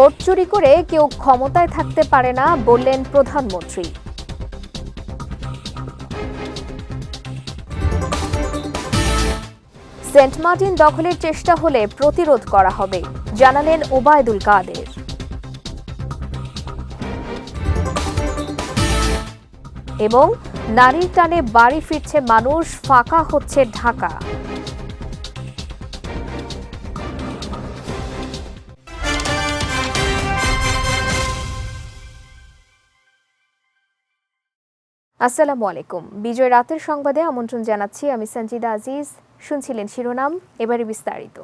Vote চুরি করে কেউ ক্ষমতায় থাকতে পারে না বললেন প্রধানমন্ত্রী। সেন্ট মার্টিন দখলের চেষ্টা হলে প্রতিরোধ করা হবে, জানালেন ওবায়দুল কাদের। এবং নারীর টানে বাড়ি ফিরছে মানুষ, ফাঁকা হচ্ছে ঢাকা। আসসালামু আলাইকুম। বিজয় রাতের সংবাদে আমন্ত্রণ জানাচ্ছি আমি সঞ্জিদা আজিজ। শুনছিলেন শিরোনাম, এবারে বিস্তারিত।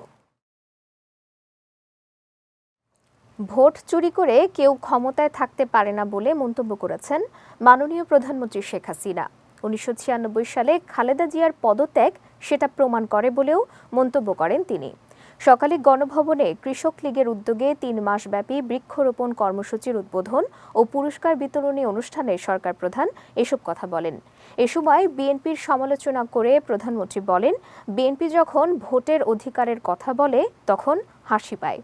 ভোট চুরি করে কেউ ক্ষমতায় থাকতে পারে না বলে মন্তব্য করেছেন মাননীয় প্রধানমন্ত্রী শেখ হাসিনা। উনিশশো ছিয়ানব্বই সালে খালেদা জিয়ার পদত্যাগ সেটা প্রমাণ করে বলেও মন্তব্য করেন তিনি। সকালে গণভবনে কৃষক লীগের উদ্যোগে তিন মাসব্যাপী বৃক্ষরোপণ কর্মসূচির উদ্বোধন ও পুরস্কার বিতরণী অনুষ্ঠানে সরকার প্রধান এসব কথা বলেন। এ সময় বিএনপির সমালোচনা করে প্রধানমন্ত্রী বলেন, বিএনপি যখন ভোটের অধিকারের কথা বলে, তখন হাসি পায়।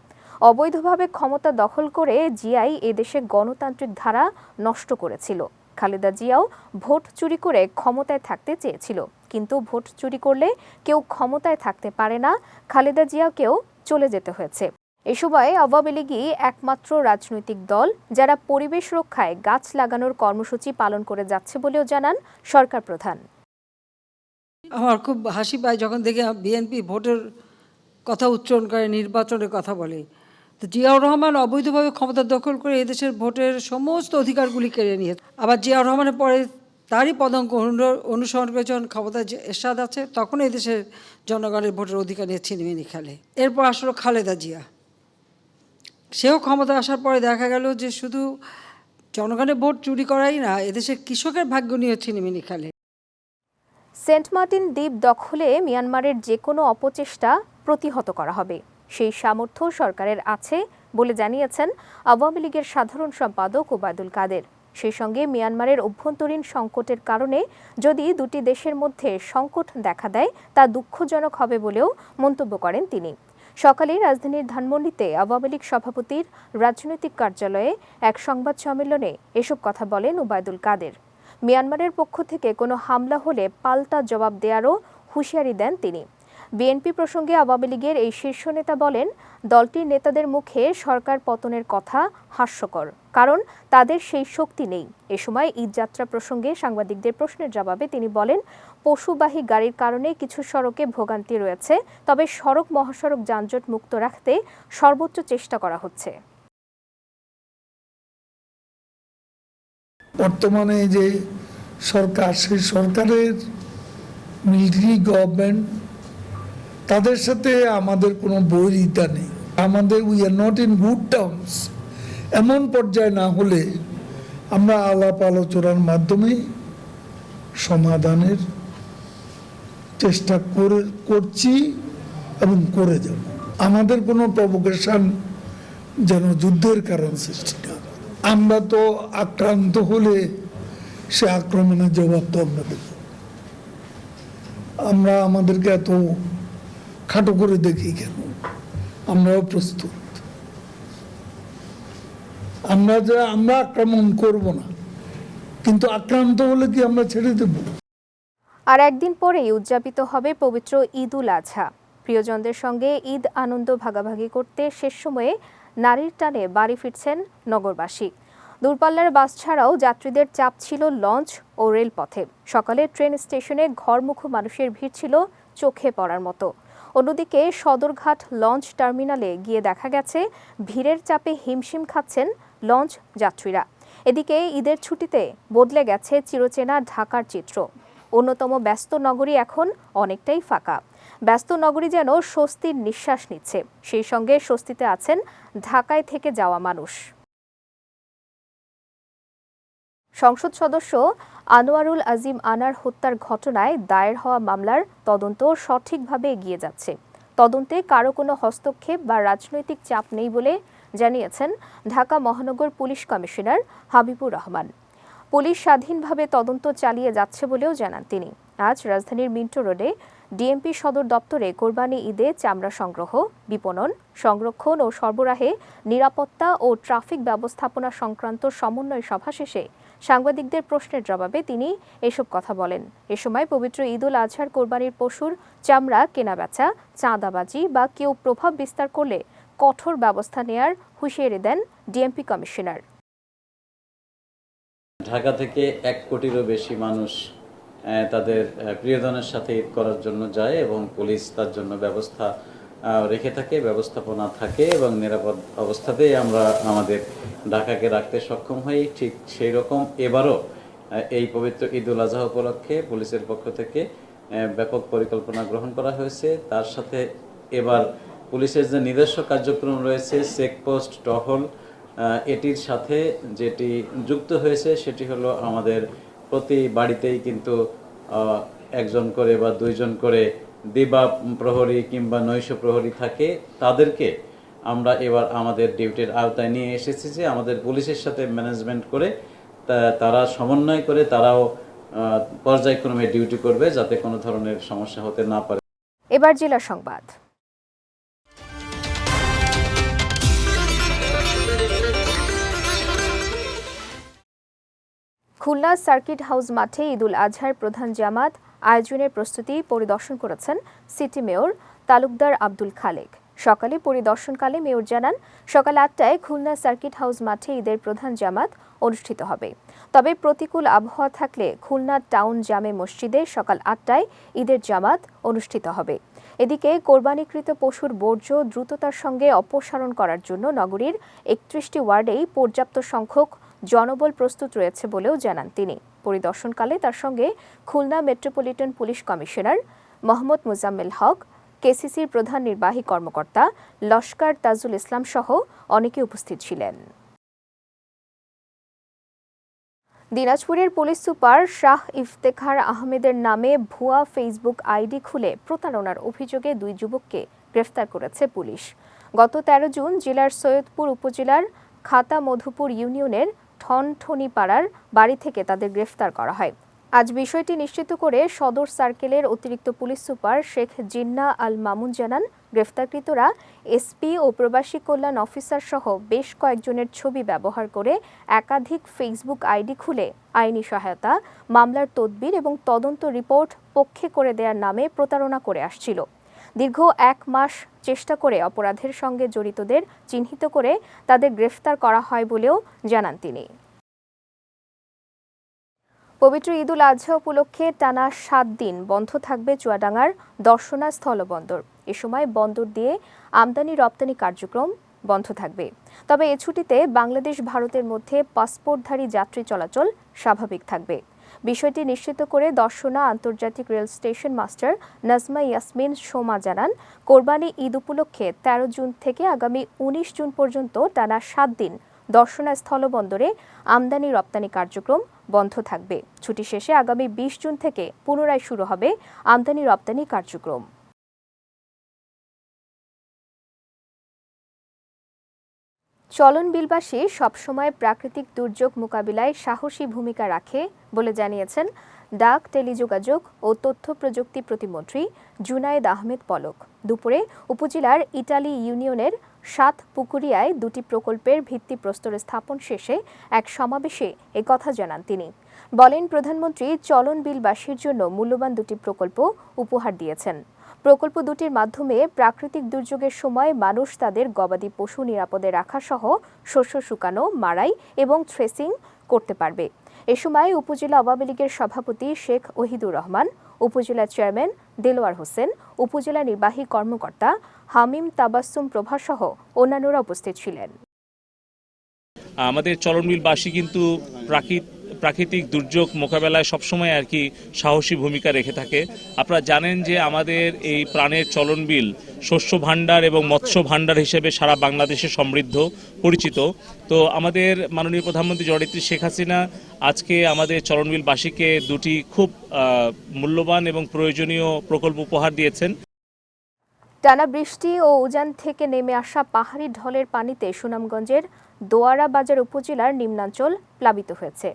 অবৈধভাবে ক্ষমতা দখল করে জিয়াই এদেশে গণতান্ত্রিক ধারা নষ্ট করেছিল। খালেদা জিয়াও ভোট চুরি করে ক্ষমতায় থাকতে চেয়েছিল। কিন্তু ভোট চুরি করলে কেউ ক্ষমতায় থাকতে পারে না। খালেদা জিয়াকেও চলে যেতে হয়েছে। এ সময় আওয়ামী লীগই একমাত্র রাজনৈতিক দল যারা পরিবেশ রক্ষায় গাছ লাগানোর কর্মসূচি পালন করে যাচ্ছে বলেও জানান সরকার প্রধান। আমার খুব হাসি পায় যখন দেখি বিএনপি ভোটের কথা উচ্চারণ করে, নির্বাচনের কথা বলে। তো জিয়াউর রহমান অবৈধভাবে ক্ষমতা দখল করে এদেশের ভোটের সমস্ত অধিকারগুলি কেড়ে নিয়ে আবার জিয়াউর রহমানের পরে তারই পদাঙ্ক অনু- অনুসরণ করে যখন ক্ষমতায় যে এরশাদ আছে তখন এদেশের জনগণের ভোটের অধিকার নিয়ে ছিনিমিনি খেলে। এরপর আসলো খালেদা জিয়া। সেও ক্ষমতা আসার পরে দেখা গেল যে শুধু জনগণের ভোট চুরি করাই না, এদেশের কৃষকের ভাগ্য নিয়ে ছিনিমিনি খেলে। সেন্ট মার্টিন দ্বীপ দখলে মিয়ানমারের যে কোনো অপচেষ্টা প্রতিহত করা হবে। সেই সামর্থ্য সরকারের আছে বলে জানিয়েছেন আওয়ামী লীগের সাধারণ সম্পাদক ওবায়দুল কাদের। সেই সঙ্গে মিয়ানমারের অভ্যন্তরীণ সংকটের কারণে যদি দুটি দেশের মধ্যে সংকট দেখা দেয়, তা দুঃখজনক হবে বলেও মন্তব্য করেন তিনি। সকালে রাজধানীর ধানমন্ডিতে আওয়ামী লীগ সভাপতির রাজনৈতিক কার্যালয়ে এক সংবাদ সম্মেলনে এসব কথা বলেন ওবায়দুল কাদের। মিয়ানমারের পক্ষ থেকে কোনো হামলা হলে পাল্টা জবাব দেওয়ারও হুঁশিয়ারি দেন তিনি। বিএনপি প্রসঙ্গে আওয়ামী লীগের এই শীর্ষ নেতা বলেন, দলটির নেতাদের মুখে সরকার পতনের কথা হাস্যকর, কারণ তাদের সেই শক্তি নেই। এ সময় ঈদযাত্রা প্রসঙ্গে সাংবাদিকদের প্রশ্নের জবাবে তিনি বলেন, পশুবাহী গাড়ির কারণে কিছু সড়কে ভোগান্তি রয়েছে, তবে সড়ক মহাসড়ক যানজট মুক্ত রাখতে সর্বোচ্চ চেষ্টা করা হচ্ছে। বর্তমানে যে সরকার, সেই সরকারের মিলিটারি গভর্নমেন্ট তাদের সাথে আমাদের কোনো বৈরিতা নেই। আমাদের we are not in good terms এমন পর্যায়ে না হলে আমরা আলাপ আলোচনার মাধ্যমে সমাধানের চেষ্টা করে, করছি এবং করে যাব। আমাদের কোনো প্রভোকেশন যেন যুদ্ধের কারণ সৃষ্টি না আমরা তো আক্রান্ত হলে সে আক্রমণের জবাব তো আমরা দেব। আমরা আমাদেরকে এত খাটো করে দেখি কেন? আমরাও প্রস্তুত। আমরা যে, আমরা আক্রমণ করব না, কিন্তু আক্রান্ত হলে কি আমরা ছেড়ে দেবো? আর একদিন পরেই উদযাপিত হবে পবিত্র ঈদ উল আজহা প্রিয়জনদের সঙ্গে ঈদ আনন্দ ভাগাভাগি করতে শেষ সময়ে নারীর টানে বাড়ি ফিরছেন নগরবাসী। দূরপাল্লার বাস ছাড়াও যাত্রীদের চাপ ছিল লঞ্চ ও রেলপথে। সকালে ট্রেন স্টেশনে ঘরমুখো মানুষের ভিড় ছিল চোখে পড়ার মতো। অন্যদিকে সদরঘাট লঞ্চ টার্মিনালে গিয়ে দেখা গেছে, ভিড়ের চাপে হিমশিম খাচ্ছেন লঞ্চ যাত্রীরা। এদিকে ঈদের ছুটিতে বদলে গেছে চিরচেনা ঢাকার চিত্র। অন্যতম ব্যস্ত নগরী এখন অনেকটাই ফাঁকা। ব্যস্ত নগরী যেন স্বস্তির নিঃশ্বাস নিচ্ছে। সেই সঙ্গে স্বস্তিতে আছেন ঢাকায় থেকে যাওয়া মানুষ। সংসদ সদস্য আনোয়ারুল আজিম আনার হত্যার ঘটনায় দায়ের হওয়া মামলার তদন্ত সঠিকভাবে এগিয়ে যাচ্ছে। তদন্তে কারও কোনো হস্তক্ষেপ বা রাজনৈতিক চাপ নেই বলে জানিয়েছেন ঢাকা মহানগর police commissioner Habibur Rahman. Police স্বাধীনভাবে তদন্ত চালিয়ে যাচ্ছে বলেও জানান তিনি। আজ রাজধানীর মিন্টো রোডে ডিএমপি সদর দপ্তরে কোরবানি ঈদে চামড়া সংগ্রহ, বিপণন, সংরক্ষণ ও সরবরাহে নিরাপত্তা ও ট্রাফিক ব্যবস্থাপনা সংক্রান্ত সমন্বয় সভা শেষে সাংবাদিকদের প্রশ্নের জবাবে তিনি এসব কথা বলেন। এ সময় পবিত্র ঈদ উল আজহার কোরবানির পশুর চামড়া, কেনাবেচা, চাঁদাবাজি বা কেউ প্রভাব বিস্তার করলে কঠোর ব্যবস্থা নেয়ার হুঁশিয়ারি দেন ডিএমপি কমিশনার। ঢাকা থেকে এক কোটিরও বেশি মানুষ তাদের প্রিয়জনের সাথে ঈদ করার জন্য যায় এবং পুলিশ তার জন্য ব্যবস্থা রেখে থাকে, ব্যবস্থাপনা থাকে এবং নিরাপদ অবস্থাতেই আমরা আমাদের ঢাকাকে রাখতে সক্ষম হই। ঠিক সেই রকম এবারও এই পবিত্র ঈদ উল আজহা উপলক্ষে পুলিশের পক্ষ থেকে ব্যাপক পরিকল্পনা গ্রহণ করা হয়েছে। তার সাথে এবার পুলিশের যে নিজস্ব কার্যক্রম রয়েছে, চেকপোস্ট, টহল এটির সাথে যেটি যুক্ত হয়েছে, সেটি হলো আমাদের প্রতি বাড়িতেই কিন্তু একজন করে বা দুইজন করে দিবা প্রহরী কিংবা নৈশ প্রহরী থাকে, তাদেরকে আমরা এবার আমাদের ডিউটির আওতায় নিয়ে এসেছি যে আমাদের পুলিশের সাথে ম্যানেজমেন্ট করে তারা সমন্বয় করে তারাও পর্যায়ক্রমে ডিউটি করবে যাতে কোনো ধরনের সমস্যা হতে না পারে। এবার জেলা সংবাদ। খুলনা সার্কিট হাউস মাঠে ঈদুল আজহার প্রধান জামাত আয়োজনের প্রস্তুতি পরিদর্শন করেছেন সিটি মেয়র তালুকদার আব্দুল খালেক। সকালে পরিদর্শনকালে মেয়র জানান, সকাল আটটায় খুলনা সার্কিট হাউস মাঠে ঈদের প্রধান জামাত অনুষ্ঠিত হবে। তবে প্রতিকূল আবহাওয়া থাকলে খুলনা টাউন জামে মসজিদে সকাল আটটায় ঈদের জামাত অনুষ্ঠিত হবে। এদিকে কোরবানিকৃত পশুর বর্জ্য দ্রুততার সঙ্গে অপসারণ করার জন্য নগরীর একত্রিশটি ওয়ার্ডেই পর্যাপ্ত সংখ্যক জনবল প্রস্তুত রয়েছে বলেও জানান তিনি। পরিদর্শনকালে তার সঙ্গে Khulna metropolitan police commissioner Mohammad Mujammel Haque, কেসিসির প্রধান নির্বাহী কর্মকর্তা লস্কর তাজুল ইসলাম সহ অনেকে উপস্থিত ছিলেন। দিনাজপুরের পুলিশ সুপার শাহ ইফতেখার আহমেদের নামে ভুয়া ফেসবুক আইডি খুলে প্রতারণার অভিযোগে দুই যুবককে গ্রেফতার করেছে পুলিশ। গত তেরো জুন জেলার সৈয়দপুর উপজেলার খাতা মধুপুর ইউনিয়নের ঠনঠনিপাড়ার বাড়ি থেকে তাদের গ্রেফতার করা হয়। আজ বিষয়টি নিশ্চিত করে সদর সার্কেলের অতিরিক্ত পুলিশ সুপার শেখ জিন্না আল মামুন জানান, গ্রেফতারকৃতরা এসপি ও প্রবাসী কল্যাণ অফিসার সহ বেশ কয়েকজনের ছবি ব্যবহার করে একাধিক ফেসবুক আইডি খুলে আইনি সহায়তা, মামলার তদবির এবং তদন্ত রিপোর্ট পক্ষে করে দেওয়ার নামে প্রতারণা করে আসছিল। দীর্ঘ এক মাস চেষ্টা করে অপরাধের সঙ্গে জড়িতদের চিহ্নিত করে তাদের গ্রেফতার করা হয় বলেও জানান তিনি। পবিত্র ঈদুল আজহা উপলক্ষে টানা সাত দিন বন্ধ থাকবে চুয়াডাঙ্গার দর্শনা স্থলবন্দর। এ সময় বন্দর দিয়ে আমদানি রপ্তানি কার্যক্রম বন্ধ থাকবে। তবে এ ছুটিতে বাংলাদেশ ভারতের মধ্যে পাসপোর্টধারী যাত্রী চলাচল স্বাভাবিক থাকবে। বিষয়টি নিশ্চিত করে দর্শনা আন্তর্জাতিক rail station master Nazma Yasmin Soma জানান, কোরবানি ঈদ উপলক্ষে তেরো জুন থেকে আগামী উনিশ জুন পর্যন্ত টানা সাত দিন দর্শনা স্থলবন্দরে আমদানি রপ্তানি কার্যক্রম বন্ধ থাকবে। ছুটি শেষে আগামী বিশ জুন থেকে পুনরায় শুরু হবে আমদানি রপ্তানি কার্যক্রম। চলন বিলবাসী সবসময় প্রাকৃতিক দুর্যোগ মোকাবিলায় সাহসী ভূমিকা রাখে বলে জানিয়েছেন ডাক, টেলিযোগাযোগ ও তথ্য প্রযুক্তি প্রতিমন্ত্রী জুনায়েদ আহমেদ পলক। দুপুরে উপজেলার ইটালি ইউনিয়নের সাত পুকুরিয়ায় দুটি প্রকল্পের ভিত্তিপ্রস্তর স্থাপন শেষে এক সমাবেশে কথা জানান তিনি। বলেন, প্রধানমন্ত্রী চলন বিলবাসীর জন্য মূল্যবান দুটি প্রকল্প উপহার দিয়েছেন। প্রকল্প দুটির মাধ্যমে প্রাকৃতিক দুর্যোগের সময় মানুষ তাদের গবাদি পশু নিরাপদে রাখা সহ শস্য শুকানো মারাই এবং থ্রেসিং করতে পারবে। এ সময় উপজেলা আওয়ামী লীগের সভাপতি শেখ ওহিদুর রহমান, উপজেলা চেয়ারম্যান দেলোয়ার হোসেন, উপজেলা নির্বাহী কর্মকর্তা হামিম তাবাসসুম প্রভা সহ অন্যান্যরা উপস্থিত ছিলেন। আমাদের চলনবিলবাসী কিন্তু প্রাকৃত প্রাকৃতিক দুর্যোগ মোকাবেলায় সবসময় আর কি সাহসী ভূমিকা রেখে থাকে। আপনারা জানেন যে আমাদের এই প্রাণের চলনবিল শস্য ভাণ্ডার এবং মৎস্য ভাণ্ডার হিসেবে সারা বাংলাদেশে সমৃদ্ধ, পরিচিত। তো আমাদের মাননীয় প্রধানমন্ত্রী জননেত্রী শেখ হাসিনা আজকে আমাদের চলনবিলবাসীকে দুটি খুব মূল্যবান এবং প্রয়োজনীয় প্রকল্প উপহার দিয়েছেন। টানা বৃষ্টি ও উজান থেকে নেমে আসা পাহাড়ি ঢলের পানিতে সুনামগঞ্জের দোয়ারা বাজার উপজেলার নিম্নাঞ্চল প্লাবিত হয়েছে।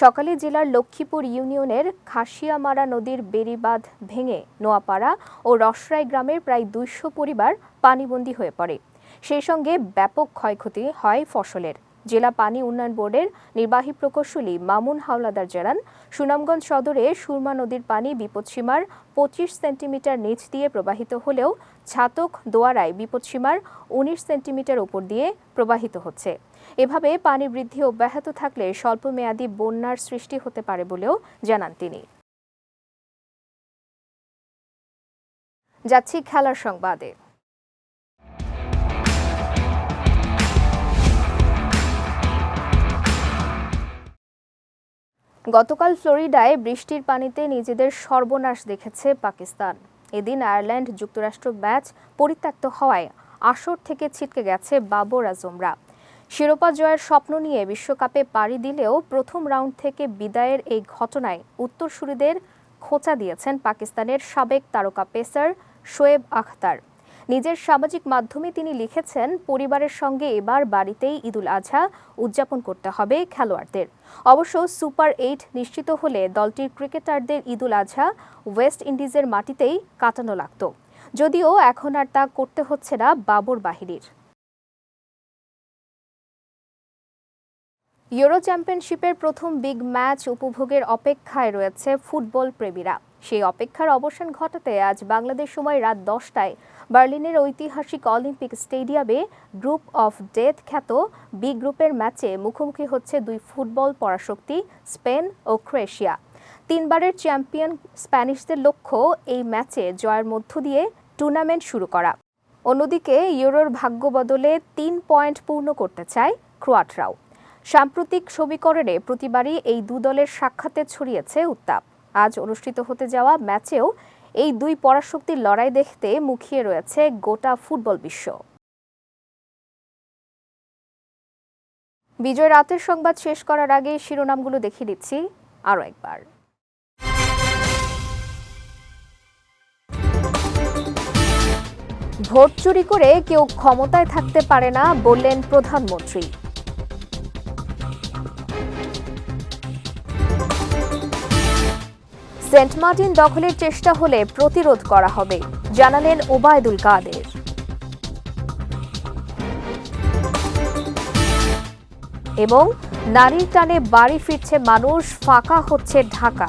সকালে জেলার লক্ষ্মীপুর ইউনিয়নের খাসিয়ামারা নদীর বেড়িবাঁধ ভেঙে নোয়াপাড়া ও রসরাই গ্রামের প্রায় দুইশো পরিবার পানিবন্দী হয়ে পড়ে। সেই সঙ্গে ব্যাপক ক্ষয়ক্ষতি হয় ফসলের। জেলা পানি উন্নয়ন বোর্ডের নির্বাহী প্রকৌশলী মামুন হাওলাদার জানান, সুনামগঞ্জ সদরে সুরমা নদীর পানি বিপদসীমার পঁচিশ সেন্টিমিটার নিচ দিয়ে প্রবাহিত হলেও ছাতক দোয়ারায় বিপদসীমার উনিশ সেন্টিমিটার ওপর দিয়ে প্রবাহিত হচ্ছে। এভাবে পানি বৃদ্ধি অব্যাহত থাকলে স্বল্পমেয়াদী বন্যার সৃষ্টি হতে পারে বলেও জানান তিনি। যাচ্ছি খেলার সংবাদে। গতকাল ফ্লোরিডায় বৃষ্টির পানিতে নিজেদের সর্বনাশ দেখেছে পাকিস্তান। এদিন আয়ারল্যান্ড যুক্তরাষ্ট্র ম্যাচ পরিত্যক্ত হওয়ায় আসর থেকে ছিটকে গেছে বাবর আজমরা। শিরোপা জয়ের স্বপ্ন নিয়ে বিশ্বকাপে পাড়ি দিলেও প্রথম রাউন্ড থেকে বিদায়ের এই ঘটনায় উত্তরসূরিদের খোঁচা দিয়েছেন পাকিস্তানের সাবেক তারকা পেসার শোয়েব আখতার। নিজের সামাজিক মাধ্যমে তিনি লিখেছেন, পরিবারের সঙ্গে এবার বাড়িতেই ঈদুল আজহা উদযাপন করতে হবে খেলোয়াড়দের। অবশ্য সুপার এইট নিশ্চিত হলে দলটির ক্রিকেটারদের ঈদুল আজহা ওয়েস্ট ইন্ডিজের মাটিতেই কাটানো লাগত। যদিও এখন আর তা করতে হচ্ছে না বাবর বাহিনীর। ইউরো চ্যাম্পিয়নশিপের প্রথম বিগ ম্যাচ উপভোগের অপেক্ষায় রয়েছে ফুটবল প্রেমীরা। সেই অপেক্ষার অবসান ঘটাতে আজ বাংলাদেশ সময় রাত দশটায় বার্লিনের ঐতিহাসিক অলিম্পিক স্টেডিয়ামে গ্রুপ অফ ডেথ খ্যাত বি গ্রুপের ম্যাচে মুখোমুখি হচ্ছে দুই ফুটবল পরাশক্তি, স্পেন ও ক্রোয়েশিয়া। তিনবারের চ্যাম্পিয়ন স্প্যানিশদের লক্ষ্য এই ম্যাচে জয়ের মধ্য দিয়ে টুর্নামেন্ট শুরু করা। অন্যদিকে ইউরোর ভাগ্য বদলে তিন পয়েন্ট পূর্ণ করতে চায় ক্রোয়াটরাও। সাম্প্রতিক সমীকরণে প্রতিবারই এই দু দলের সাক্ষাতে ছড়িয়েছে উত্তাপ। আজ অনুষ্ঠিত হতে যাওয়া ম্যাচেও এই দুই পরাশক্তির লড়াই দেখতে মুখিয়ে রয়েছে গোটা ফুটবল বিশ্ব। বিজয় রাতের সংবাদ শেষ করার আগে শিরোনামগুলো দেখিয়ে দিচ্ছি আরও একবার। ভোট চুরি করে কেউ ক্ষমতায় থাকতে পারে না বললেন প্রধানমন্ত্রী। সেন্ট মার্টিন দখলের চেষ্টা হলে প্রতিরোধ করা হবে। জানালেন ওবায়দুল কাদের। এবং নারীর টানে বাড়ি ফিরছে মানুষ, ফাঁকা হচ্ছে ঢাকা।